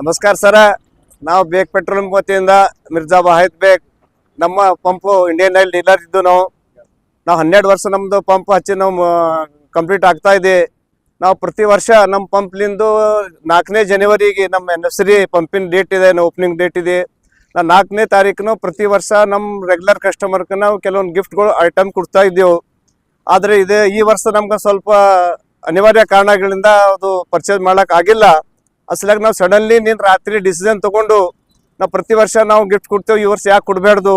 ನಮಸ್ಕಾರ ಸರ. ನಾವು ಬೇಕ್ ಪೆಟ್ರೋಲ್ ವತಿಯಿಂದ ಮಿರ್ಜಾ ವಾಹಿದ್ ಬೇಕ್ ನಮ್ಮ ಪಂಪು ಇಂಡಿಯನ್ ಆಯಿಲ್ ಡೀಲರ್ ಇದ್ದು ನಾವು. ನಾವು ಹನ್ನೆರಡು ವರ್ಷ ನಮ್ಮದು ಪಂಪ್ ಹಚ್ಚಿ ನಾವು ಕಂಪ್ಲೀಟ್ ಆಗ್ತಾ ಇದೆ ನಾವು ಪ್ರತಿ ವರ್ಷ ನಮ್ಮ ಪಂಪ್ಲಿಂದು ನಾಲ್ಕನೇ ಜನವರಿಗೆ ನಮ್ಮ ಎನಿವರ್ಸರಿ ಪಂಪಿನ ಡೇಟ್ ಇದೆ ಓಪನಿಂಗ್ ಡೇಟ್ ಇದೆ. ನಾವು ನಾಲ್ಕನೇ ತಾರೀಕು ಪ್ರತಿ ವರ್ಷ ನಮ್ಮ ರೆಗ್ಯುಲರ್ ಕಸ್ಟಮರ್ಗೆ ನಾವು ಕೆಲವೊಂದು ಗಿಫ್ಟ್ಗಳು ಐಟಮ್ ಕೊಡ್ತಾ ಇದ್ದೆವು. ಆದರೆ ಇದೇ ಈ ವರ್ಷ ನಮ್ಗೆ ಸ್ವಲ್ಪ ಅನಿವಾರ್ಯ ಕಾರಣಗಳಿಂದ ಅದು ಪರ್ಚೇಸ್ ಮಾಡೋಕ್ಕಾಗಿಲ್ಲ ಅಸಲಾಗ ನಾವು ಸಡನ್ಲಿ ನೀನು ರಾತ್ರಿ ಡಿಸಿಷನ್ ತಗೊಂಡು ನಾವು ಪ್ರತಿ ವರ್ಷ ನಾವು ಗಿಫ್ಟ್ ಕೊಡ್ತೇವೆ, ಈ ವರ್ಷ ಯಾಕೆ ಕೊಡಬೇಡ್ದು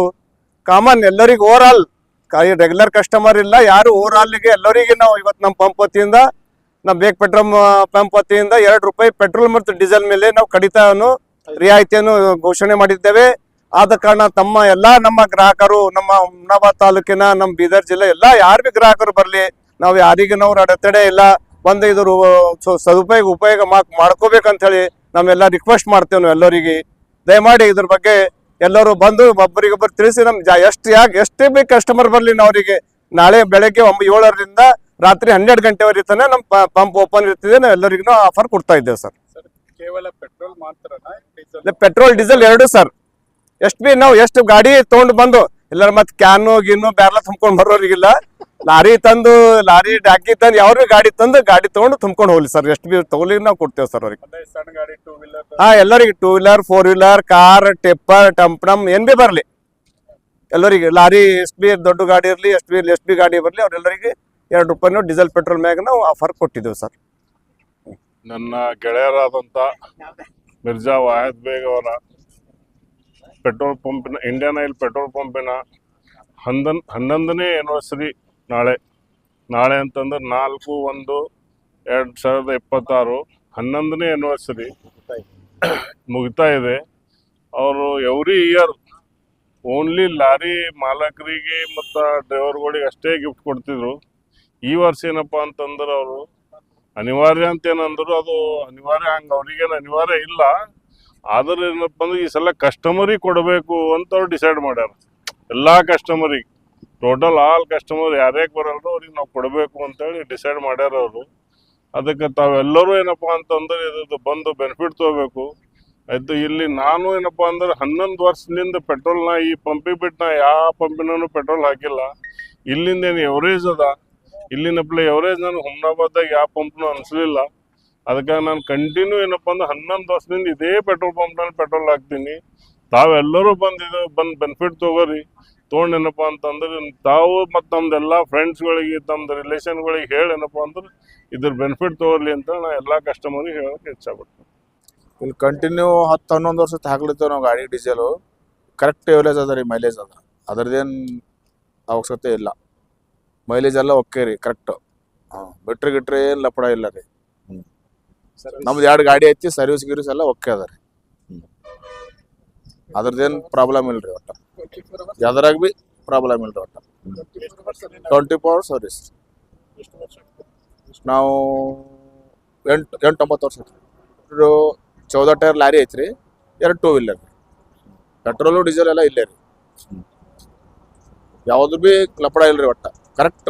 ಕಾಮನ್ ಎಲ್ಲರಿಗೂ ಓವರ್ ಆಲ್ ರೆಗ್ಯುಲರ್ ಕಸ್ಟಮರ್ ಇಲ್ಲ, ಯಾರು ಓವರ್ ಆಲ್ಗೆ ಎಲ್ಲರಿಗೆ ನಾವು ಇವತ್ತು ನಮ್ಮ ಪಂಪ್ ವತಿಯಿಂದ ನಮ್ಮ ಬೇಕ್ ಪೆಟ್ರೋಲ್ ಪಂಪ್ ವತಿಯಿಂದ ಎರಡು ರೂಪಾಯಿ ಪೆಟ್ರೋಲ್ ಮತ್ತು ಡೀಸೆಲ್ ಮೇಲೆ ನಾವು ಕಡಿತವನ್ನು, ರಿಯಾಯಿತಿಯನ್ನು ಘೋಷಣೆ ಮಾಡಿದ್ದೇವೆ. ಆದ ಕಾರಣ ತಮ್ಮ ಎಲ್ಲ ನಮ್ಮ ಗ್ರಾಹಕರು, ನಮ್ಮ ಹುಮ್ನಾಬಾದ್ ತಾಲೂಕಿನ, ನಮ್ಮ ಬೀದರ್ ಜಿಲ್ಲೆ ಎಲ್ಲ ಯಾರು ಗ್ರಾಹಕರು ಬರಲಿ, ನಾವು ಯಾರಿಗೂ ನಾವು ಅಡೆತಡೆ ಇಲ್ಲ. ಒಂದು ಇದ್ರ ಸ- ಸದುಪಯೋಗ ಉಪಯೋಗ ಮಾಕ್ ಮಾಡ್ಕೋಬೇಕಂತ ಹೇಳಿ ನಾವೆಲ್ಲ ರಿಕ್ವೆಸ್ಟ್ ಮಾಡ್ತೇವೆ ನಾವು ಎಲ್ಲರಿಗೆ. ದಯಮಾಡಿ ಇದ್ರ ಬಗ್ಗೆ ಎಲ್ಲರೂ ಬಂದು ಒಬ್ಬರಿಗೊಬ್ಬರು ತಿಳಿಸಿ ನಮ್ ಜಾ ಎಷ್ಟು ಯಾಕೆ ಎಷ್ಟೇ ಬೇಕು ಕಸ್ಟಮರ್ ಬರಲಿ ನಾವು ಅವರಿಗೆ. ನಾಳೆ ಬೆಳಗ್ಗೆ ಒಂಬ ಏಳರಿಂದ ರಾತ್ರಿ ಹನ್ನೆರಡು ಗಂಟೆವರೆಗೆ ತಾನೆ ನಮ್ಮ ಪಂಪ್ ಓಪನ್ ಇರ್ತಿದೆ ನಾವು ಎಲ್ಲರಿಗೂ ಆಫರ್ ಕೊಡ್ತಾ ಇದ್ದೇವೆ ಸರ್. ಕೇವಲ ಪೆಟ್ರೋಲ್ ಮಾತ್ರ ಪೆಟ್ರೋಲ್ ಡೀಸೆಲ್ ಎರಡು ಸರ್. ಎಷ್ಟು ಬಿ ನಾವು ಎಷ್ಟು ಗಾಡಿ ತೊಗೊಂಡು ಬಂದು ಎಲ್ಲರ ಮತ್ತೆ ಕ್ಯಾನು ಗಿನ್ನು ಬ್ಯಾರ್ಲ ತುಂಬ್ಕೊಂಡು ಬರೋರಿಗಿಲ್ಲ. ಲಾರಿ ತಂದು ಲಾರಿ ಡಾಕಿ ತಂದು ಯಾವ ಗಾಡಿ ತಂದು ಗಾಡಿ ತಗೊಂಡು ತುಂಬ್ಕೊಂಡು ಹೋಗ್ಲಿ ಸರ್. ಎಷ್ಟು ಬಿ ತಗೊಳ್ಳಿ ನಾವು ಕೊಡ್ತೇವೆ ಸರ್ ಅವ್ರಿಗೆ. ಹಾ ಎಲ್ಲರಿಗೆ two wheeler four wheeler car tipper ಟಂಪ್ನಮ್ ಏನ್ ಬಿ ಬರ್ಲಿ. ಎಲ್ಲರಿಗೆ ಲಾರಿ ಎಷ್ಟು ಬಿ ದೊಡ್ಡ ಗಾಡಿ ಇರಲಿ ಎಷ್ಟು ಬಿ ಎಷ್ಟು ಬಿ ಗಾಡಿ ಬರಲಿ ಅವ್ರೆಲ್ಲರಿಗೆ ಎರಡು ರೂಪಾಯಿನೂ ಡೀಸೆಲ್ ಪೆಟ್ರೋಲ್ ಮ್ಯಾಗ ನಾವು ಆಫರ್ ಕೊಟ್ಟಿದ್ದೇವೆ ಸರ್. ನನ್ನ ಗೆಳೆಯರಾದಂಥ ಮಿರ್ಜಾ ವಾಹಿದ್ ಬೇಗ್ ಅವರ ಪೆಟ್ರೋಲ್ ಪಂಪಿನ ಇಂಡಿಯನ್ ಆಯಿಲ್ ಪೆಟ್ರೋಲ್ ಪಂಪಿನ ಹನ್ನೊಂದು ಹನ್ನೊಂದನೇ ಆ್ಯನಿವರ್ಸರಿ ನಾಳೆ ನಾಳೆ ಅಂತಂದ್ರೆ ನಾಲ್ಕು, ಒಂದು, ಎರಡು ಸಾವಿರದ ಇಪ್ಪತ್ತಾರು, ಹನ್ನೊಂದನೇ ಆ್ಯನಿವರ್ಸರಿ ಮುಗಿತಾ ಇದೆ. ಅವರು ಎವ್ರಿ ಇಯರ್ ಓನ್ಲಿ ಲಾರಿ ಮಾಲಕರಿಗೆ ಮತ್ತು ಡ್ರೈವರ್ಗಳಿಗೆ ಅಷ್ಟೇ ಗಿಫ್ಟ್ ಕೊಡ್ತಿದ್ರು. ಈ ವರ್ಷ ಏನಪ್ಪ ಅಂತಂದ್ರೆ ಅವರು ಅನಿವಾರ್ಯ ಅಂತ ಏನಂದ್ರು ಅದು ಅನಿವಾರ್ಯ ಹಂಗೆ ಅವ್ರಿಗೇನು ಅನಿವಾರ್ಯ ಇಲ್ಲ. ಆದ್ರೆ ಏನಪ್ಪ ಅಂದ್ರೆ ಈ ಸಲ ಕಸ್ಟಮರಿಗೆ ಕೊಡಬೇಕು ಅಂತ ಅವ್ರು ಡಿಸೈಡ್ ಮಾಡ್ಯಾರ. ಎಲ್ಲ ಕಸ್ಟಮರಿಗೆ ಟೋಟಲ್ ಆಲ್ ಕಸ್ಟಮರ್ ಯಾರ್ಯಾಕೆ ಬರಲ್ರು ಅವ್ರಿಗೆ ನಾವು ಕೊಡಬೇಕು ಅಂತೇಳಿ ಡಿಸೈಡ್ ಮಾಡ್ಯಾರ ಅವರು. ಅದಕ್ಕೆ ತಾವೆಲ್ಲರೂ ಏನಪ್ಪ ಅಂತಂದ್ರೆ ಇದ್ರದ್ದು ಬಂದು ಬೆನಿಫಿಟ್ ತಗೋಬೇಕು. ಆಯಿತು, ಇಲ್ಲಿ ನಾನು ಏನಪ್ಪ ಅಂದ್ರೆ ಹನ್ನೊಂದು ವರ್ಷದಿಂದ ಪೆಟ್ರೋಲ್ನ ಈ ಪಂಪಿಗೆ ಬಿಟ್ಟು ನಾ ಯಾವ ಪಂಪಿನೂ ಪೆಟ್ರೋಲ್ ಹಾಕಿಲ್ಲ. ಇಲ್ಲಿಂದ ಏನು ಎವರೇಜ್ ಅದ? ಇಲ್ಲಿನ ಪ್ಲೇ ಎವರೇಜ್ ನಾನು ಹುಮ್ನಾಬಾದ್ದಾಗ ಯಾವ ಪಂಪ್ನೂ ಅನ್ಸಲಿಲ್ಲ. ಅದಕ್ಕೆ ನಾನು ಕಂಟಿನ್ಯೂ ಏನಪ್ಪ ಅಂದ್ರೆ ಹನ್ನೊಂದು ವರ್ಷದಿಂದ ಇದೇ ಪೆಟ್ರೋಲ್ ಪಂಪ್ನಲ್ಲಿ ಪೆಟ್ರೋಲ್ ಹಾಕ್ತೀನಿ. ತಾವೆಲ್ಲರೂ ಬಂದಿದ್ದು ಬಂದು ಬೆನಿಫಿಟ್ ತಗೋರಿ. ತೊಗೊಂಡು ಏನಪ್ಪ ಅಂತಂದ್ರೆ ತಾವು ಮತ್ತು ನಮ್ದೆಲ್ಲ ಫ್ರೆಂಡ್ಸ್ಗಳಿಗೆ ತಮ್ಮದು ರಿಲೇಷನ್ಗಳಿಗೆ ಹೇಳೇನಪ್ಪ ಏನಪ್ಪ ಅಂದ್ರೆ ಇದ್ರ ಬೆನಿಫಿಟ್ ತಗೋರ್ಲಿ ಅಂತ ನಾ ಎಲ್ಲ ಕಸ್ಟಮರ್ಗೆ ಹೇಳೋಕೆ ಇಚ್ಛಪಡ್ತೀನಿ ಇಲ್ಲಿ ಕಂಟಿನ್ಯೂ ಹತ್ತು ಹನ್ನೊಂದು ವರ್ಷ ಹಾಕ್ಲಿತ್ತೇವೆ ನಾವು ಗಾಡಿ ಡೀಸೆಲು ಕರೆಕ್ಟ್ ಎವರೇಜ್ ಅದ ರೀ ಮೈಲೇಜ್ ಅದ. ಅದ್ರದ್ದೇನು ಅವಶ್ಯಕತೆ ಇಲ್ಲ. ಮೈಲೇಜ್ ಎಲ್ಲ ಓಕೆ ರೀ ಕರೆಕ್ಟ್ ಹಾಂ ಬಿಟ್ರೆ ಗಿಟ್ರೆ ಏನು ಲಪಡ ಇಲ್ಲ ರೀ. ನಮ್ದು ಎರಡು ಗಾಡಿ ಐತಿ ಸರ್ವಿಸ್ ಗಿರ್ವಿಸ್ ಎಲ್ಲ ಓಕೆ ಅದ ರೀ. ಅದ್ರದ್ದೇನು ಪ್ರಾಬ್ಲಮ್ ಇಲ್ಲ ರೀ ಒಟ್ಟು. ಯಾವ್ದ್ರಾಗ ಬಿ ಪ್ರಾಬ್ಲಮ್ ಇಲ್ರಿ ಒಟ್ಟ. ಟ್ವೆಂಟಿ ಫೋರ್ ಸರ್ವಿಸ್ ನಾವು ಎಂಟು ಎಂಟು ಒಂಬತ್ತು ವರ್ಷ ಐತ್ರಿ ಚೌದ ಟೈರ್ ಲಾರಿ ಐತ್ರಿ, ಎರಡು ಟೂ ವೀಲರ್ ಪೆಟ್ರೋಲು, ಡೀಸೆಲ್ ಎಲ್ಲ ಇಲ್ಲೇ ರೀ. ಯಾವ್ದು ಬಿ ಕ್ಲಪಡ ಇಲ್ರಿ ಒಟ್ಟ. ಕರೆಕ್ಟ್